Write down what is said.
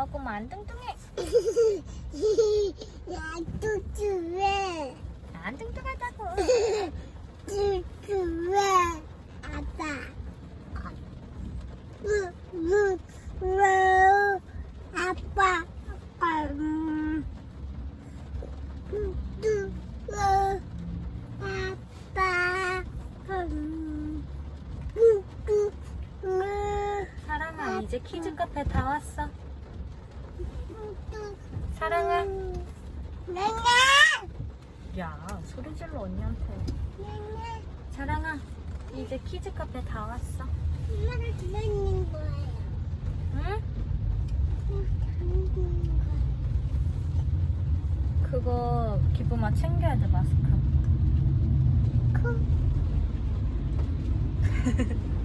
먹으면 안 뚱뚱해. 야, 뚜뚜해. 안 뚱뚱하다고. 뚜뚜해. 아빠. 아빠. 아빠. 이제 키즈 카페 다 왔어. 사랑아. 내가. 야, 소리 질러 언니한테. 사랑아, 이제 키즈 카페 다 왔어. 엄마가 들어있는 거예요. 응? 그거 기쁨아 챙겨야 돼 마스크. 코.